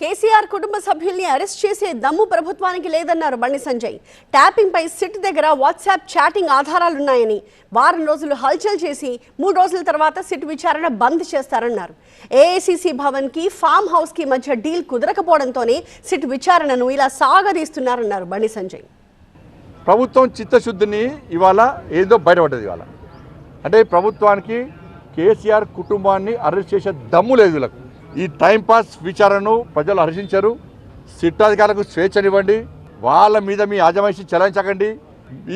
కేసీఆర్ కుటుంబ సభ్యుల్ని అరెస్ట్ చేసే దమ్ము ప్రభుత్వానికి లేదన్నారు బండి సంజయ్. ట్యాపింగ్ పై సిట్ దగ్గర వాట్సాప్ చాటింగ్ ఆధారాలున్నాయని వారం రోజులు హల్చల్ చేసి మూడు రోజుల తర్వాత సిట్ విచారణ బంద్ చేస్తారన్నారు. ఏఐసిసి భవన్కి ఫామ్ హౌస్కి మధ్య డీల్ కుదరకపోవడంతోనే సిట్ విచారణను ఇలా సాగదీస్తున్నారన్నారు బండి సంజయ్. ప్రభుత్వం చిత్తశుద్ధిని ఇవాళ ఏదో బయటపడ్డది ఇవాళ. అంటే ప్రభుత్వానికి కేసీఆర్ కుటుంబాన్ని అరెస్ట్ చేసే దమ్ము లేదు వీళ్ళకు. ఈ టైంపాస్ విచారణను ప్రజలు హర్షించరు. సిట్టాధికారులకు స్వేచ్ఛనివ్వండి. వాళ్ళ మీద మీ ఆజమాయిషి చెలాయించకండి.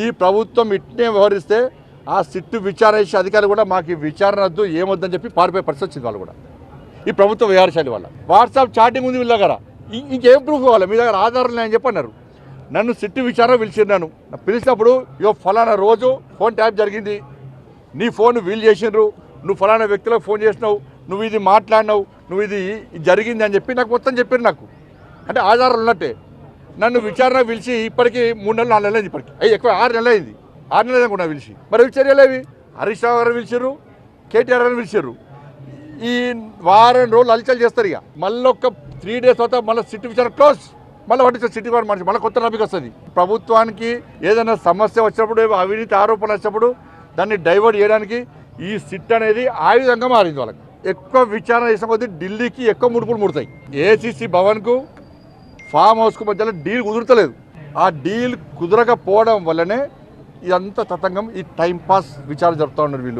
ఈ ప్రభుత్వం ఇట్నే వ్యవహరిస్తే ఆ సిట్టు విచారించే అధికారులు కూడా మాకు ఈ విచారణ వద్దు ఏమొద్దని చెప్పి పారిపోయే పరిస్థితి వచ్చింది వాళ్ళు కూడా. ఈ ప్రభుత్వ వ్యవహారశాలి వాళ్ళ. వాట్సాప్ చాటింగ్ ఉంది వీళ్ళ దగ్గర. ఇంకేం ప్రూఫ్ కావాలి? మీ దగ్గర ఆధారాలు అని చెప్పి అన్నారు. నన్ను సిట్టు విచారణ పిలిచిన్నాను పిలిచినప్పుడు ఇగో ఫలానా రోజు ఫోన్ ట్యాప్ జరిగింది. నీ ఫోన్ వీల్ చేసిండ్రు. నువ్వు ఫలానా వ్యక్తులకు ఫోన్ చేసినావు. నువ్వు ఇది మాట్లాడినావు నువ్వు ఇది జరిగింది అని చెప్పి నాకు మొత్తం చెప్పారు నాకు. అంటే ఆధారాలు ఉన్నట్టే. నన్ను విచారణ పిలిచి ఇప్పటికి మూడు నెలలు నాలుగు నెలలు ఇప్పటికి. అయ్యి ఎక్కువ ఆరు నెలలు అయింది ఆరు నెలలు కూడా పిలిచి. మరి చర్యలేవి హరీష్ రావు గారు పిలిచారు కేటీఆర్ గారు పిలిచారు ఈ వారం రోజులు అలచలు చేస్తారు ఇక. మళ్ళీ ఒక త్రీ డేస్ తర్వాత మళ్ళీ సిటీ విచారణ క్లోజ్ మళ్ళీ వాటి సిటీ వారి మనిషి. మళ్ళీ కొత్త నమ్మకం వస్తుంది. ప్రభుత్వానికి ఏదైనా సమస్య వచ్చినప్పుడు అవినీతి ఆరోపణలు వచ్చినప్పుడు దాన్ని డైవర్ట్ చేయడానికి ఈ సిట్ అనేది ఆయుధంగా మారింది వాళ్ళకి. ఎక్కువ విచారణ చేసిన కొద్దీ ఢిల్లీకి ఎక్కువ ముడుపులు ముడతాయి. ఏసీసీ భవన్కు ఫామ్ హౌస్కు మధ్యలో డీల్ కుదురుతలేదు. ఆ డీల్ కుదరకపోవడం వల్లనే ఇదంతా తతంగం ఈ టైంపాస్ విచారణ జరుపుతూ ఉన్నారు వీళ్ళు.